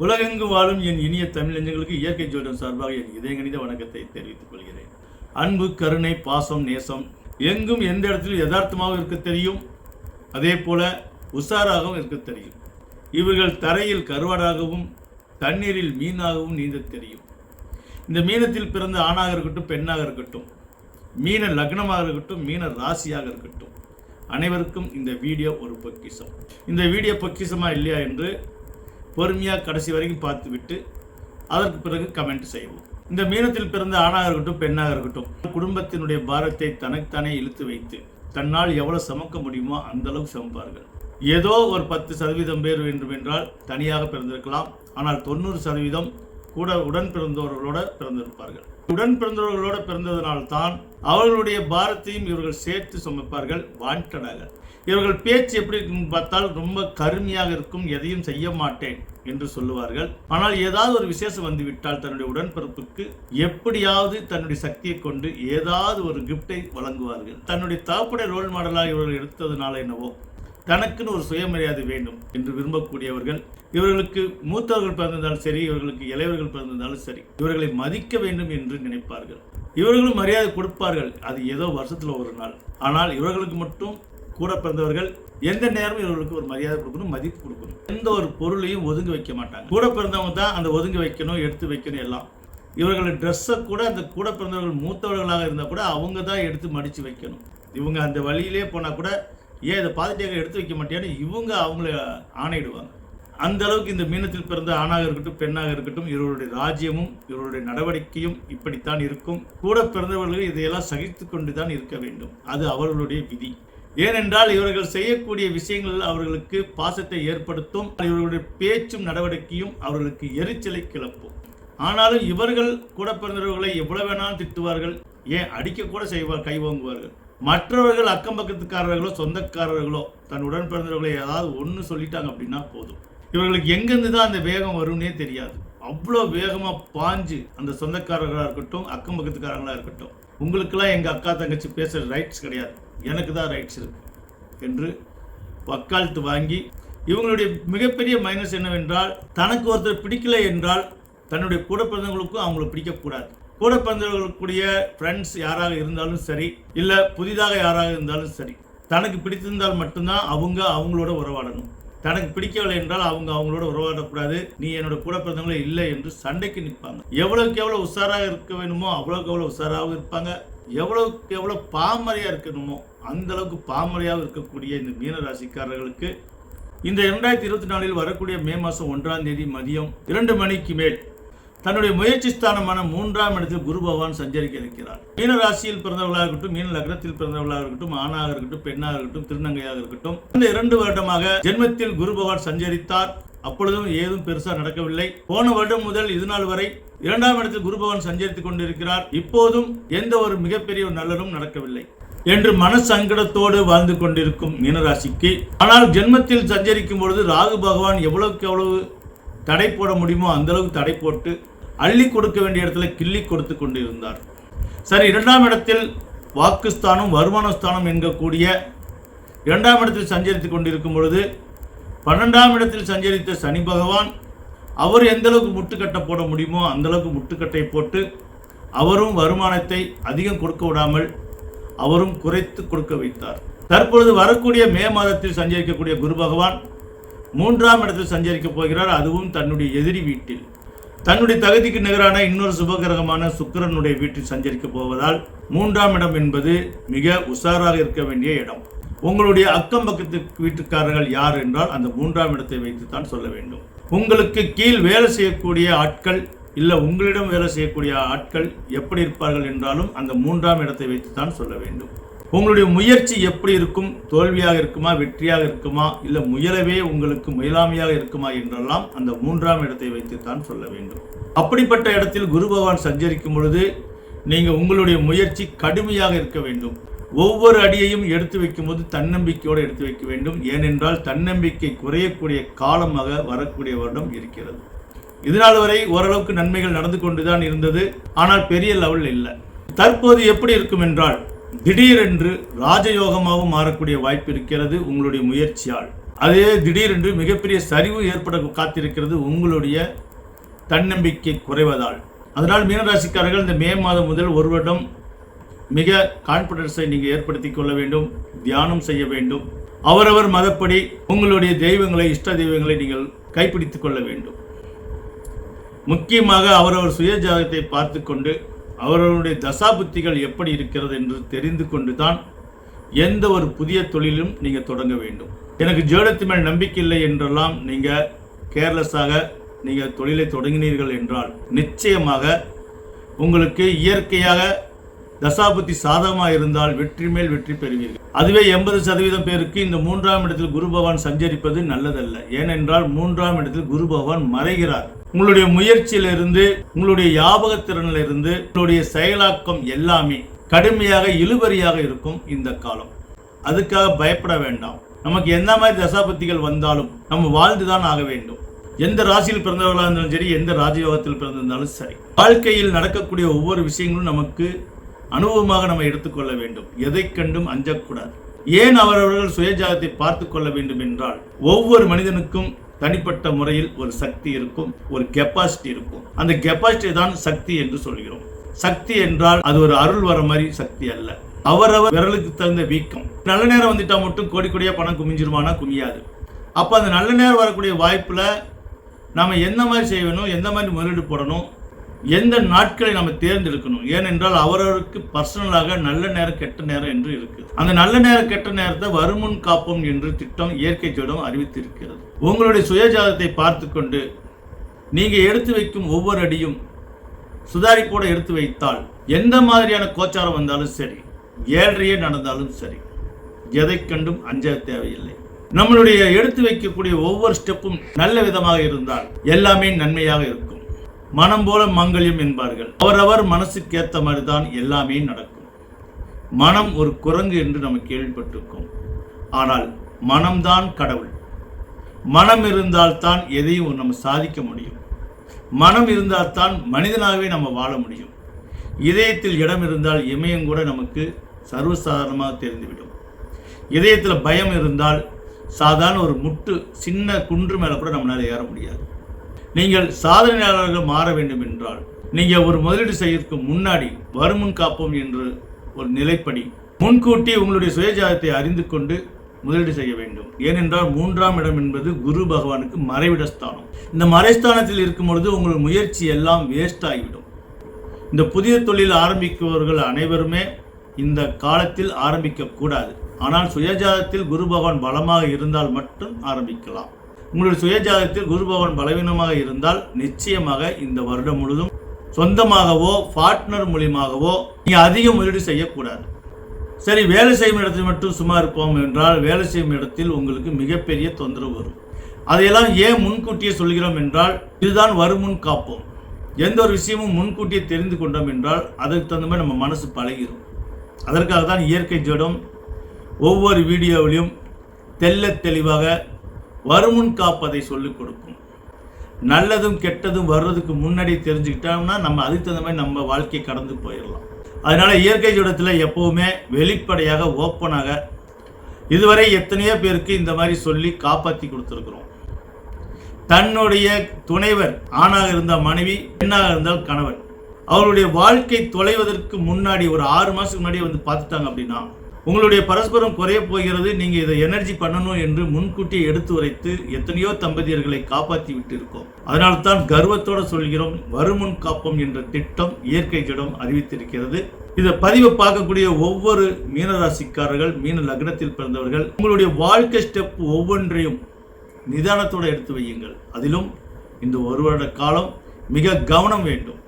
உலகெங்கு வாழும் என் இனிய தமிழஞ்சங்களுக்கு இயற்கை ஜோடம் சார்பாக என் இதயங்கணித வணக்கத்தை தெரிவித்துக் கொள்கிறேன். அன்பு கருணை பாசம் நேசம் எங்கும் எந்த இடத்திலும் யதார்த்தமாக இருக்க தெரியும். அதே போல உஷாராகவும் இருக்க தெரியும். இவர்கள் தரையில் கருவாடாகவும் தண்ணீரில் மீனாகவும் நீந்தத் தெரியும். இந்த மீனத்தில் பிறந்த ஆணாக இருக்கட்டும் பெண்ணாக இருக்கட்டும் மீன லக்னமாக இருக்கட்டும் மீன ராசியாக இருக்கட்டும் அனைவருக்கும் இந்த வீடியோ ஒரு பொக்கிஷம். இந்த வீடியோ பொக்கிசமா இல்லையா என்று பொறுமையாக கடைசி வரைக்கும் பார்த்துவிட்டு அதற்கு பிறகு கமெண்ட் செய்வோம். இந்த மீனத்தில் பிறந்த ஆணாக இருக்கட்டும் பெண்ணாக இருக்கட்டும் குடும்பத்தினுடைய பாரத்தை தனக்குத்தானே இழுத்து வைத்து தன்னால் எவ்வளவு சுமக்க முடியுமோ அந்த அளவுக்கு சுமப்பார்கள். ஏதோ ஒரு பத்து சதவீதம் பேர் வேண்டும் என்றால் தனியாக பிறந்திருக்கலாம். ஆனால் தொண்ணூறு சதவீதம் கூட உடன் பிறந்தவர்களோட பிறந்திருப்பார்கள். உடன் பிறந்தவர்களோட பிறந்ததனால் தான் அவர்களுடைய பாரத்தையும் இவர்கள் சேர்த்து சுமப்பார்கள் வாண்டடாக இவர்கள் பேச்சு எப்படி இருக்குன்னு பார்த்தால் ரொம்ப கருமையாக இருக்கும் எதையும் செய்ய மாட்டேன் என்று சொல்லுவார்கள். ஆனால் ஏதாவது ஒரு விசேஷம் வந்துவிட்டால் தன்னுடைய உடன்பிறப்புக்கு எப்படியாவது தன்னுடைய சக்தியை கொண்டு ஏதாவது ஒரு கிஃப்டை வழங்குவார்கள். தன்னுடைய தகப்புடைய ரோல் மாடலாக இவர்கள் எடுத்ததுனால என்னவோ தனக்குன்னு ஒரு சுயமரியாதை வேண்டும் என்று விரும்பக்கூடியவர்கள் இவர்களுக்கு மூத்தவர்கள் பிறந்திருந்தாலும் சரி இவர்களுக்கு இளையவர்கள் பிறந்திருந்தாலும் சரி இவர்களை மதிக்க வேண்டும் என்று நினைப்பார்கள். இவர்களும் மரியாதை கொடுப்பார்கள். அது ஏதோ வருஷத்தில் ஒரு நாள். ஆனால் இவர்களுக்கு மட்டும் கூட பிறந்தவர்கள் எந்த நேரமும் இவர்களுக்கு ஒரு மரியாதை கொடுக்கணும் மதிப்பு கொடுக்கணும். எந்த ஒரு பொருளையும் ஒதுங்கி வைக்க மாட்டாங்க. கூட பிறந்தவங்க தான் அந்த ஒதுங்கி வைக்கணும் எடுத்து வைக்கணும் எல்லாம். இவர்கள் ட்ரெஸ்ஸை கூட அந்த கூட பிறந்தவர்கள் மூத்தவர்களாக இருந்தால் கூட அவங்க தான் எடுத்து மடித்து வைக்கணும். இவங்க அந்த வழியிலே போனால் கூட ஏன் இதை பாதிட்டியாக எடுத்து வைக்க மாட்டேன்னு இவங்க அவங்கள ஆணையிடுவாங்க. அந்த அளவுக்கு இந்த மீனத்தில் பிறந்த ஆணாக இருக்கட்டும் பெண்ணாக இருக்கட்டும் இவர்களுடைய ராஜ்யமும் இவருடைய நடவடிக்கையும் இப்படித்தான் இருக்கும். கூட பிறந்தவர்கள் இதையெல்லாம் சகித்து கொண்டு தான் இருக்க வேண்டும். அது அவர்களுடைய விதி. ஏனென்றால் இவர்கள் செய்யக்கூடிய விஷயங்கள் அவர்களுக்கு பாசத்தை ஏற்படுத்தும் இவர்களுடைய பேச்சும் நடவடிக்கையும் அவர்களுக்கு எரிச்சலை கிளப்பும். ஆனாலும் இவர்கள் கூட பிறந்தவர்களை எவ்வளவு வேணாலும் திட்டுவார்கள் ஏன் அடிக்க கூட செய்வார் கைவாங்குவார்கள் மற்றவர்கள் அக்கம் பக்கத்துக்காரர்களோ சொந்தக்காரர்களோ தன் உடன் பிறந்தவர்களை ஏதாவது ஒன்று சொல்லிட்டாங்க அப்படின்னா போதும். இவர்களுக்கு எங்கேருந்து தான் அந்த வேகம் வரும்னே தெரியாது. அவ்வளோ வேகமாக பாஞ்சு அந்த சொந்தக்காரர்களாக இருக்கட்டும் அக்கம் பக்கத்துக்காரங்களாக இருக்கட்டும் உங்களுக்கெல்லாம் எங்கள் அக்கா தங்கச்சி பேசுகிற ரைட்ஸ் கிடையாது. எனக்கு தான் ரைட்ஸ் இருக்கு என்று வக்காலத்து வாங்கி இவங்களுடைய மிகப்பெரிய மைனஸ் என்னவென்றால் தனக்கு ஒருத்தர் பிடிக்கல என்றால் தன்னுடைய கூட பிறந்தவங்களுக்கும் அவங்கள பிடிக்கக்கூடாது. கூட பிறந்தவர்களுக்குடைய ஃப்ரெண்ட்ஸ் யாராக இருந்தாலும் சரி இல்லை புதிதாக யாராக இருந்தாலும் சரி தனக்கு பிடித்திருந்தால் மட்டும்தான் அவங்க அவங்களோட உறவாடணும். தனக்கு பிடிக்கவில்லை என்றால் அவங்க அவங்களோட உறவாடக்கூடாது. நீ என்னோட கூட பிறந்தவங்களே இல்லை என்று சண்டைக்கு நிற்பாங்க. எவ்வளவுக்கு எவ்வளோ உஷாராக இருக்க வேணுமோ அவ்வளோக்கு எவ்வளோ உஷாராகவும் இருப்பாங்க. எவ்வளவுக்கு எவ்வளோ பாமரையாக இருக்கணுமோ அந்த அளவுக்கு பாமரையாக இருக்கக்கூடிய இந்த மீன ராசிக்காரர்களுக்கு இந்த இரண்டாயிரத்தி இருபத்தி நாலில் வரக்கூடிய மே மாதம் ஒன்றாம் தேதி மதியம் இரண்டு மணிக்கு மேல் தன்னுடைய முயற்சி ஸ்தானமான மூன்றாம் இடத்தில் குரு பகவான் சஞ்சரிக்க இருக்கிறார் மீன ராசியில் பிறந்தவர்களாக இருக்கட்டும் மீன லக்னத்தில் பிறந்தவர்களாக இருக்கட்டும் ஆணாக இருக்கட்டும் பெண்ணாக இருக்கட்டும் திருநங்கையாக இருக்கட்டும் இந்த இரண்டு வருடமாக ஜென்மத்தில் குரு பகவான் சஞ்சரித்தார். அப்பொழுதும் ஏதும் பெருசா நடக்கவில்லை. போன வருடம் முதல் இது நாள் வரை இரண்டாம் இடத்தில் குரு பகவான் சஞ்சரித்துக் கொண்டிருக்கிறார். இப்போதும் எந்த ஒரு மிகப்பெரிய ஒரு நல்லதும் நடக்கவில்லை. என்று மன சங்கடத்தோடு வாழ்ந்து கொண்டிருக்கும் மீனராசிக்கு ஆனால் ஜென்மத்தில் சஞ்சரிக்கும் பொழுது ராகு பகவான் எவ்வளவுக்கு எவ்வளவு தடை போட முடியுமோ அந்த அளவுக்கு தடை போட்டு அள்ளி கொடுக்க வேண்டிய இடத்துல கிள்ளி கொடுத்து கொண்டிருந்தார். சரி இரண்டாம் இடத்தில் வாக்குஸ்தானம் வருமானஸ்தானம் என்கக்கூடிய இரண்டாம் இடத்தில் சஞ்சரித்துக் கொண்டிருக்கும் பொழுது பன்னெண்டாம் இடத்தில் சஞ்சரித்த சனி பகவான் அவர் எந்த அளவுக்கு முட்டுக்கட்டை போட முடியுமோ அந்தளவுக்கு முட்டுக்கட்டை போட்டு அவரும் வருமானத்தை அதிகம் கொடுக்க விடாமல் அவரும் குறைத்து கொடுக்க வைத்தார். தற்பொழுது வரக்கூடிய மே மாதத்தில் சஞ்சரிக்கக்கூடிய குரு பகவான் மூன்றாம் இடத்தில் சஞ்சரிக்கப் போகிறார். அதுவும் தன்னுடைய எதிரி வீட்டில். தன்னுடைய தகுதிக்கு நிகரான இன்னொரு சுபகிரகமான சுக்கிரனுடைய வீட்டில் சஞ்சரிக்க போவதால் மூன்றாம் இடம் என்பது மிக உஷாராக இருக்க வேண்டிய இடம். உங்களுடைய அக்கம் பக்கத்து வீட்டுக்காரர்கள் யார் என்றால் அந்த மூன்றாம் இடத்தை வைத்துத்தான் சொல்ல வேண்டும். உங்களுக்கு கீழ் வேலை செய்யக்கூடிய ஆட்கள் இல்லை உங்களிடம் வேலை செய்யக்கூடிய ஆட்கள் எப்படி இருப்பார்கள் என்றாலும் அந்த மூன்றாம் இடத்தை வைத்துத்தான் சொல்ல வேண்டும். உங்களுடைய முயற்சி எப்படி இருக்கும்? தோல்வியாக இருக்குமா? வெற்றியாக இருக்குமா? இல்லை முயலவே உங்களுக்கு முயலாமையாக இருக்குமா என்றெல்லாம் அந்த மூன்றாம் இடத்தை வைத்துத்தான் சொல்ல வேண்டும். அப்படிப்பட்ட இடத்தில் குரு பகவான் சஞ்சரிக்கும் பொழுது நீங்கள் உங்களுடைய முயற்சி கடுமையாக இருக்க வேண்டும். ஒவ்வொரு அடியையும் எடுத்து வைக்கும்போது தன்னம்பிக்கையோடு எடுத்து வைக்க வேண்டும். ஏனென்றால் தன்னம்பிக்கை குறையக்கூடிய காலமாக வரக்கூடிய வருடம் இருக்கிறது. இதனால் வரை ஓரளவுக்கு நன்மைகள் நடந்து கொண்டுதான் இருந்தது. ஆனால் பெரிய லெவல் இல்லை. தற்போது எப்படி இருக்கும் என்றால் திடீரென்று ராஜயோகமாகவும் மாறக்கூடிய வாய்ப்பு இருக்கிறது உங்களுடைய முயற்சியால். அதே திடீரென்று மிகப்பெரிய சரிவு ஏற்பட காத்திருக்கிறது உங்களுடைய தன்னம்பிக்கை குறைவதால். அதனால் மீனராசிக்காரர்கள் இந்த மே மாதம் முதல் ஒரு வருடம் மிக கான்பிடன்ஸை நீங்கள் ஏற்படுத்திக் கொள்ள வேண்டும் தியானம் செய்ய வேண்டும். அவரவர் மதப்படி உங்களுடைய தெய்வங்களை இஷ்ட தெய்வங்களை நீங்கள் கைப்பிடித்துக் கொள்ள வேண்டும். முக்கியமாக அவரவர் சுய ஜாதகத்தை பார்த்து கொண்டு அவர்களுடைய தசாபுத்திகள் எப்படி இருக்கிறது என்று தெரிந்து கொண்டு தான் எந்த ஒரு புதிய தொழிலும் நீங்கள் தொடங்க வேண்டும். எனக்கு ஜோடத்து மேல் நம்பிக்கை இல்லை என்றெல்லாம் நீங்கள் கேர்லெஸ்ஸாக நீங்கள் தொழிலை தொடங்கினீர்கள் என்றால் நிச்சயமாக உங்களுக்கு இயற்கையாக தசாபுத்தி சாதகமாக இருந்தால் வெற்றி மேல் வெற்றி பெறுவீர்கள். அதுவே எண்பது சதவீதம் பேருக்கு இந்த மூன்றாம் இடத்தில் குரு பகவான் சஞ்சரிப்பது நல்லதல்ல. ஏனென்றால் மூன்றாம் இடத்தில் குரு பகவான் மறைகிறார். உங்களுடைய முயற்சியிலிருந்து உங்களுடைய ஞாபகத்திறனில் இருந்து உங்களுடைய செயலாக்கம் எல்லாமே கடுமையாக இழுபறியாக இருக்கும் இந்த காலம். அதுக்காக பயப்பட வேண்டாம். நமக்கு எந்த மாதிரி தசாபத்திகள் வந்தாலும் நம்ம வாழ்ந்துதான் ஆக வேண்டும். எந்த ராசியில் பிறந்தவர்களாக இருந்தாலும் சரி எந்த ராஜயோகத்தில் பிறந்திருந்தாலும் சரி. வாழ்க்கையில் நடக்கக்கூடிய ஒவ்வொரு விஷயங்களும் நமக்கு அனுபவமாக நம்ம எடுத்துக்கொள்ள வேண்டும். எதை கண்டும் அஞ்சக்கூடாது. ஏன் அவரவர்கள் சுயஜாகத்தை பார்த்து கொள்ள வேண்டும் என்றால் ஒவ்வொரு மனிதனுக்கும் தனிப்பட்ட முறையில் ஒரு சக்தி இருக்கும் ஒரு கெப்பாசிட்டி இருக்கும். அந்த கெப்பாசிட்டி தான் சக்தி என்று சொல்கிறோம். சக்தி என்றால் அது ஒரு அருள் வர மாதிரி சக்தி அல்ல. அவரவர் விரலுக்கு தகுந்த வீக்கம். நல்ல நேரம் வந்துட்டா மட்டும் கோடி கோடியா பணம் குமிஞ்சிருமானா? குமியாது. அப்ப அந்த நல்ல நேரம் வரக்கூடிய வாய்ப்புல நாம எந்த மாதிரி செய்யணும் எந்த மாதிரி முதலீடு போடணும் எந்த நாட்களை நம்ம தேர்ந்தெடுக்கணும்? ஏனென்றால் அவரவருக்கு பர்சனலாக நல்ல நேரம் கெட்ட நேரம் என்று இருக்குது. அந்த நல்ல நேரம் கெட்ட நேரத்தை வருமுன் காப்போம் என்று திட்டம் இயற்கை ஜோடம் அறிவித்திருக்கிறது. உங்களுடைய சுயஜாதத்தை பார்த்து கொண்டு நீங்கள் எடுத்து வைக்கும் ஒவ்வொரு அடியும் சுதாரிப்போடு எடுத்து வைத்தால் எந்த மாதிரியான கோச்சாரம் வந்தாலும் சரி ஏழ்றையே நடந்தாலும் சரி எதை கண்டும் அஞ்ச தேவையில்லை. நம்மளுடைய எடுத்து வைக்கக்கூடிய ஒவ்வொரு ஸ்டெப்பும் நல்ல விதமாக இருந்தால் எல்லாமே நன்மையாக இருக்கும். மனம் போல மங்கல்யம் என்பார்கள். அவரவர் மனசுக்கு ஏற்ற மாதிரி தான் எல்லாமே நடக்கும். மனம் ஒரு குரங்கு என்று நம்ம கேள்விப்பட்டிருக்கோம். ஆனால் மனம்தான் கடவுள். மனம் இருந்தால்தான் எதையும் நம்ம சாதிக்க முடியும். மனம் இருந்தால்தான் மனிதனாகவே நம்ம வாழ முடியும். இதயத்தில் இடம் இருந்தால் இமயம் கூட நமக்கு சர்வசாதாரணமாக தெரிந்துவிடும். இதயத்தில் பயம் இருந்தால் சாதாரண ஒரு முட்டு சின்ன குன்று மேலே கூட நம்மளால் ஏற முடியாது. நீங்கள் சாதனையாளர்கள் மாற வேண்டும் என்றால் நீங்கள் ஒரு முதலீடு செய்யறதுக்கு முன்னாடி வருமுன் காப்போம் என்று ஒரு நிலைப்படி முன்கூட்டி உங்களுடைய சுயஜாதத்தை அறிந்து கொண்டு முதலீடு செய்ய வேண்டும். ஏனென்றால் மூன்றாம் இடம் என்பது குரு பகவானுக்கு மறைவிட ஸ்தானம் இந்த மறைஸ்தானத்தில் இருக்கும் பொழுது உங்கள் முயற்சி எல்லாம் வேஸ்ட் ஆகிவிடும். இந்த புதிய தொழில் ஆரம்பிப்பவர்கள் அனைவருமே இந்த காலத்தில் ஆரம்பிக்கக்கூடாது. ஆனால் சுயஜாதத்தில் குரு பகவான் பலமாக இருந்தால் மட்டும் ஆரம்பிக்கலாம். உங்களுடைய சுயஜாதத்தில் குரு பகவான் பலவீனமாக இருந்தால் நிச்சயமாக இந்த வருடம் முழுதும் சொந்தமாகவோ பார்ட்னர் மூலியமாகவோ நீங்கள் அதிக முதலீடு செய்யக்கூடாது. சரி வேலை செய்யும் இடத்தில் மட்டும் சும்மா இருப்போம் என்றால் வேலை செய்யும் இடத்தில் உங்களுக்கு மிகப்பெரிய தொந்தரவு வரும். அதையெல்லாம் ஏன் முன்கூட்டியே சொல்கிறோம் என்றால் இதுதான் வருமுன் காப்போம். எந்த ஒரு விஷயமும் முன்கூட்டியே தெரிந்து கொண்டோம் என்றால் அதற்கு தகுந்த மாதிரி நம்ம மனசு பழகிடும் அதற்காக தான் இயற்கை ஜடம் ஒவ்வொரு வீடியோவிலையும் தெல்ல தெளிவாக வருமுன் காப்பதை சொல்லிக் கொடுக்கும். நல்லதும் கெட்டதும் வர்றதுக்கு முன்னாடி தெரிஞ்சுக்கிட்டோம்னா நம்ம அதுக்கு தகுந்த மாதிரி நம்ம வாழ்க்கையை கடந்து போயிடலாம். அதனால் இயற்கை ஜோடத்தில் எப்போவுமே வெளிப்படையாக ஓப்பனாக இதுவரை எத்தனையோ பேருக்கு இந்த மாதிரி சொல்லி காப்பாற்றி கொடுத்துருக்குறோம். தன்னுடைய துணைவர் ஆணாக இருந்தால் மனைவி பெண்ணாக இருந்தால் கணவன். அவருடைய வாழ்க்கை தொலைவதற்கு முன்னாடி ஒரு ஆறு மாதத்துக்கு முன்னாடி வந்து பார்த்துட்டாங்க அப்படின்னா உங்களுடைய பரஸ்பரம் குறைய போகிறது நீங்கள் இதை எனர்ஜி பண்ணணும் என்று முன்கூட்டி எடுத்து உரைத்து எத்தனையோ தம்பதியர்களை காப்பாற்றி விட்டிருக்கோம். அதனால் தான் கர்வத்தோட சொல்கிறோம் வருமுன் காப்போம் என்ற திட்டம் இயற்கை ஜடம் அறிவித்திருக்கிறது. இதை பதிவை பார்க்கக்கூடிய ஒவ்வொரு மீனராசிக்காரர்கள் மீன லக்னத்தில் பிறந்தவர்கள் உங்களுடைய வாழ்க்கை ஸ்டெப் ஒவ்வொன்றையும் நிதானத்தோடு எடுத்து வையுங்கள். அதிலும் இந்த ஒரு வருட காலம் மிக கவனம் வேண்டும்.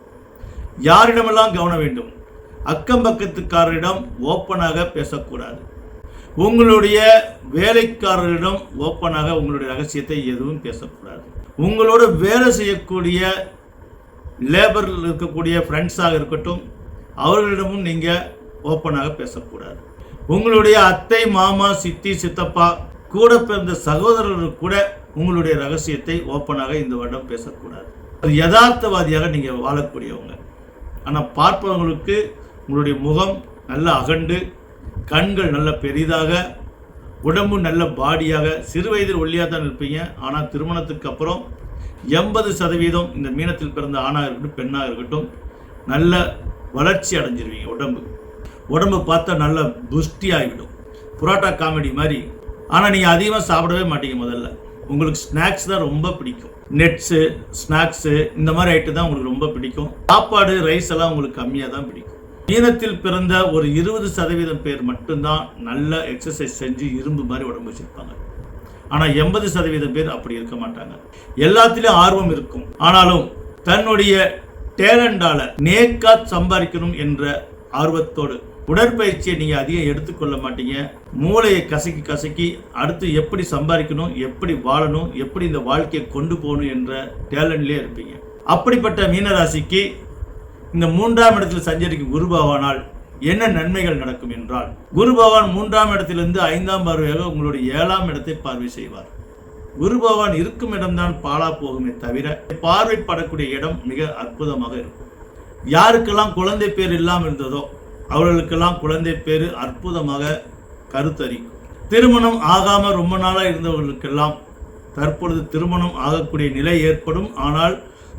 யாரிடமெல்லாம் கவனம் வேண்டும்? அக்கம் பக்கத்துக்காரரிடம் ஓப்பனாக பேசக்கூடாது. உங்களுடைய வேலைக்காரரிடம் ஓப்பனாக உங்களுடைய ரகசியத்தை எதுவும் பேசக்கூடாது. உங்களோட வேலை செய்யக்கூடிய லேபரில் இருக்கக்கூடிய ஃப்ரெண்ட்ஸாக இருக்கட்டும் அவர்களிடமும் நீங்கள் ஓப்பனாக பேசக்கூடாது. உங்களுடைய அத்தை மாமா சித்தி சித்தப்பா கூட பிறந்த சகோதரர்கள் கூட உங்களுடைய ரகசியத்தை ஓப்பனாக இந்த வருடம் பேசக்கூடாது. அது யதார்த்தவாதியாக நீங்கள் வாழக்கூடியவங்க. ஆனால் பார்ப்பவங்களுக்கு உங்களுடைய முகம் நல்ல அகண்டு கண்கள் நல்ல பெரிதாக உடம்பு நல்ல பாடியாக சிறு வயதில் ஒல்லியாக தான் இருப்பீங்க. ஆனால் திருமணத்துக்கு அப்புறம் எண்பது சதவீதம் இந்த மீனத்தில் பிறந்த ஆணாக இருக்கட்டும் பெண்ணாக இருக்கட்டும் நல்ல வளர்ச்சி அடைஞ்சிருவீங்க உடம்பு. உடம்பு பார்த்தா நல்ல புஷ்டி ஆகிவிடும். புரோட்டா காமெடி மாதிரி. ஆனால் நீங்கள் அதிகமாக சாப்பிடவே மாட்டீங்க முதல்ல. உங்களுக்கு ஸ்நாக்ஸ் தான் ரொம்ப பிடிக்கும். நெட்ஸு ஸ்நாக்ஸு இந்த மாதிரி ஐட்டம் தான் உங்களுக்கு ரொம்ப பிடிக்கும். சாப்பாடு ரைஸ் எல்லாம் உங்களுக்கு கம்மியாக தான் பிடிக்கும். மீனத்தில் பிறந்த ஒரு இருபது சதவீதம் பேர் மட்டும்தான் நல்ல எக்ஸசைஸ் செஞ்சு இரும்பு மாதிரி உடம்பு வச்சிருப்பாங்க. ஆனால் எண்பது சதவீதம் பேர் அப்படி இருக்க மாட்டாங்க. எல்லாத்திலும் ஆர்வம் இருக்கும். ஆனாலும் தன்னுடைய டேலண்டால நேக்கா சம்பாதிக்கணும் என்ற ஆர்வத்தோடு உடற்பயிற்சியை நீங்க அதிகம் எடுத்துக்கொள்ள மாட்டீங்க. மூளையை கசக்கி கசக்கி அடுத்து எப்படி சம்பாதிக்கணும் எப்படி வாழணும் எப்படி இந்த வாழ்க்கையை கொண்டு போகணும் என்ற டேலண்ட்லேயே இருப்பீங்க. அப்படிப்பட்ட மீனராசிக்கு இந்த மூன்றாம் இடத்தில் சஞ்சரிக்கும் குரு பகவானால் என்ன நன்மைகள் நடக்கும் என்றால் குரு பகவான் மூன்றாம் இடத்திலிருந்து ஐந்தாம் பார்வையாக உங்களுடைய ஏழாம் இடத்தை பார்வை செய்வார். குரு பகவான் இருக்கும் இடம்தான் பாழா போகுமே தவிர பார்வைப்படக்கூடிய இடம் மிக அற்புதமாக இருக்கும். யாருக்கெல்லாம் குழந்தை பேர் இல்லாமல் இருந்ததோ அவர்களுக்கெல்லாம் குழந்தை பேர் அற்புதமாக கருத்தரிக்கும் திருமணம் ஆகாமல் ரொம்ப நாளாக இருந்தவர்களுக்கெல்லாம் தற்பொழுது திருமணம் ஆகக்கூடிய நிலை ஏற்படும். ஆனால்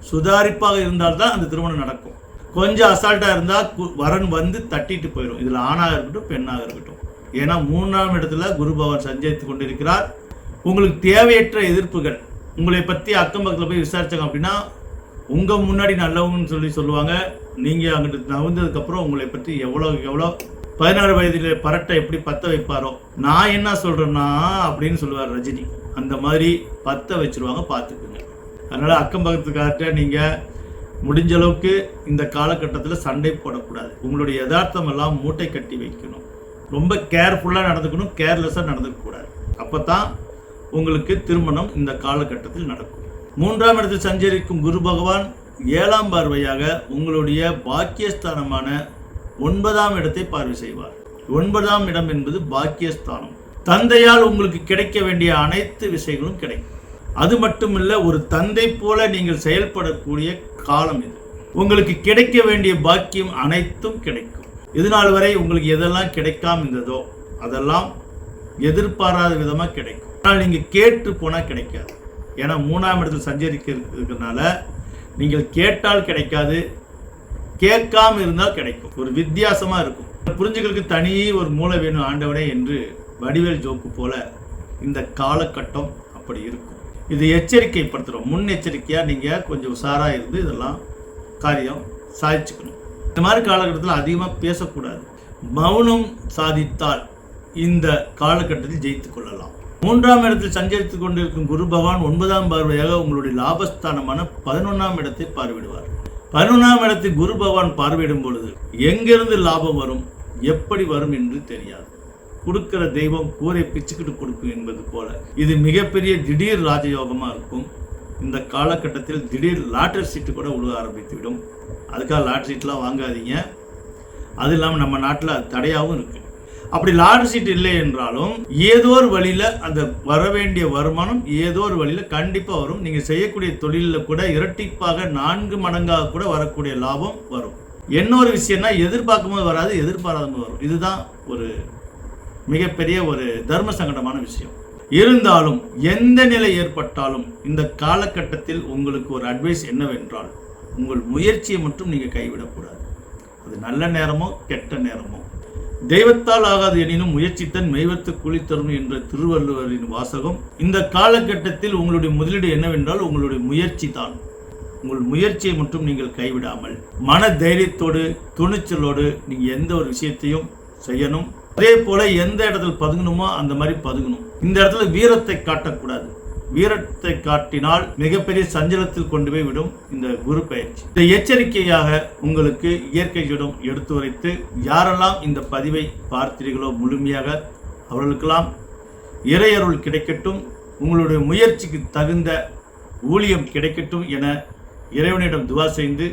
சுதாரிப்பாக இருந்தால்தான் அந்த திருமணம் நடக்கும். கொஞ்சம் அசால்ட்டாக இருந்தால் கு- வரன் வந்து தட்டிட்டு போயிடும் இதில் ஆணாக இருக்கட்டும் பெண்ணாக இருக்கட்டும். ஏன்னா மூன்றாம் இடத்துல குரு பகவான் சஞ்சரித்து கொண்டிருக்கிறார். உங்களுக்கு தேவையற்ற எதிர்ப்புகள் உங்களை பற்றி அக்கம் பக்கத்தில் போய் விசாரித்தாங்க அப்படின்னா உங்கள் முன்னாடி நல்லவங்கன்னு சொல்லி சொல்லுவாங்க. நீங்கள் அங்கிட்டு நகர்ந்ததுக்கப்புறம் உங்களை பற்றி எவ்வளோ எவ்வளோ பதினாறு வயதில் பரட்டை எப்படி பற்ற வைப்பாரோ நான் என்ன சொல்கிறேன்னா அப்படின்னு சொல்லுவார் ரஜினி. அந்த மாதிரி பற்ற வச்சிருவாங்க பார்த்துக்குங்க. அதனால் அக்கம் பக்கத்துக்கார்ட்ட நீங்கள் முடிஞ்ச அளவுக்கு இந்த காலகட்டத்தில் சண்டை போடக்கூடாது. உங்களுடைய யதார்த்தம் எல்லாம் மூட்டை கட்டி வைக்கணும். ரொம்ப கேர்ஃபுல்லாக நடந்துக்கணும் கேர்லெஸ்ஸாக நடந்துக்கக்கூடாது. அப்போ தான் உங்களுக்கு திருமணம் இந்த காலகட்டத்தில் நடக்கும். மூன்றாம் இடத்தில் சஞ்சரிக்கும் குரு பகவான் ஏழாம் பார்வையாக உங்களுடைய பாக்கியஸ்தானமான ஒன்பதாம் இடத்தை பார்வை செய்வார். ஒன்பதாம் இடம் என்பது பாக்கியஸ்தானம். தந்தையால் உங்களுக்கு கிடைக்க வேண்டிய அனைத்து விஷயங்களும் கிடைக்கும். அது மட்டுமில்ல ஒரு தந்தை போல நீங்கள் செயல்படக்கூடிய காலம் இது. உங்களுக்கு கிடைக்க வேண்டிய பாக்கியம் அனைத்தும் கிடைக்கும். இது வரை உங்களுக்கு எதெல்லாம் கிடைக்காம இருந்ததோ அதெல்லாம் எதிர்பாராத விதமா கிடைக்கும். ஆனால் நீங்க கேட்டு போனா கிடைக்காது. ஏன்னா மூணாம் இடத்தில் சஞ்சரிக்க இருக்கிறதுனால நீங்கள் கேட்டால் கிடைக்காது கேட்காம இருந்தால் கிடைக்கும். ஒரு வித்தியாசமா இருக்கும். புரிஞ்சுகளுக்கு தனி ஒரு மூளை வேணும் ஆண்டவனே என்று வடிவேல் ஜோக்கு போல இந்த காலகட்டம் அப்படி இருக்கும். இது எச்சரிக்கைப்படுத்துகிறோம் முன்னெச்சரிக்கையாக நீங்கள் கொஞ்சம் உஷாராக இருந்து இதெல்லாம் காரியம் சாதிச்சுக்கணும். இந்த மாதிரி காலகட்டத்தில் அதிகமாக பேசக்கூடாது. மௌனம் சாதித்தால் இந்த காலகட்டத்தில் ஜெயித்து கொள்ளலாம். மூன்றாம் இடத்தில் சஞ்சரித்து கொண்டிருக்கும் குரு பகவான் ஒன்பதாம் பார்வையாக உங்களுடைய லாபஸ்தானமான பதினொன்றாம் இடத்தை பார்வையிடுவார். பதினொன்றாம் இடத்தை குரு பகவான் பார்வையிடும் பொழுது எங்கிருந்து லாபம் வரும் எப்படி வரும் என்று தெரியாது. கொடுக்கிற தெய்வம் கூரை பிச்சுக்கிட்டு கொடுக்கும் என்பது போல. இது மிகப்பெரிய திடீர் ராஜயோகமாக இருக்கும். இந்த காலகட்டத்தில் திடீர் லாட்டரி சீட்டு கூட உழுக ஆரம்பித்துவிடும். அதுக்காக லாட்டரி சீட்லாம் வாங்காதீங்க. அது இல்லாமல் நம்ம நாட்டில் அது தடையாகவும் இருக்குது அப்படி லாட்டரி சீட் இல்லை என்றாலும் ஏதோ ஒரு வழியில் அந்த வர வேண்டிய வருமானம் ஏதோ ஒரு வழியில் கண்டிப்பாக வரும். நீங்கள் செய்யக்கூடிய தொழிலில் கூட இரட்டிப்பாக நான்கு மடங்காக கூட வரக்கூடிய லாபம் வரும். என்ன ஒரு விஷயம்னா எதிர்பார்க்கும் போது வராது எதிர்பாராத போது வரும். இதுதான் ஒரு மிகப்பெரிய ஒரு தர்ம சங்கடமான விஷயம். இருந்தாலும் எந்த நிலை ஏற்பட்டாலும் இந்த காலகட்டத்தில் உங்களுக்கு ஒரு அட்வைஸ் என்னவென்றால் உங்கள் முயற்சியை மட்டும் நீங்கள் கைவிடக்கூடாது. அது நல்ல நேரமோ கெட்ட நேரமோ. தெய்வத்தால் ஆகாது எனினும் முயற்சித்தன் மெய்வத்து குளித்தரும் என்ற திருவள்ளுவரின் வாசகம். இந்த காலகட்டத்தில் உங்களுடைய முதலீடு என்னவென்றால் உங்களுடைய முயற்சி தான். உங்கள் முயற்சியை மட்டும் நீங்கள் கைவிடாமல் மன தைரியத்தோடு துணிச்சலோடு நீங்கள் எந்த ஒரு விஷயத்தையும் செய்யணும். அதே போல எந்த இடத்துல பதுங்கணுமோ அந்த மாதிரி பதுங்கணும். இந்த இடத்துல வீரத்தை காட்டக்கூடாது. வீரத்தை காட்டினால் மிகப்பெரிய சஞ்சலத்தில் கொண்டு போய் விடும் இந்த குரு பயிற்சி. இந்த எச்சரிக்கையாக உங்களுக்கு இயற்கையிடம் எடுத்து உரைத்து யாரெல்லாம் இந்த பதிவை பார்த்தீர்களோ முழுமையாக அவர்களுக்கெல்லாம் இறையருள் கிடைக்கட்டும் உங்களுடைய முயற்சிக்கு தகுந்த ஊழியம் கிடைக்கட்டும் என இறைவனிடம் துவா செய்து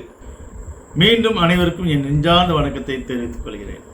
மீண்டும் அனைவருக்கும் என் நெஞ்சார்ந்த வணக்கத்தை தெரிவித்துக் கொள்கிறேன்.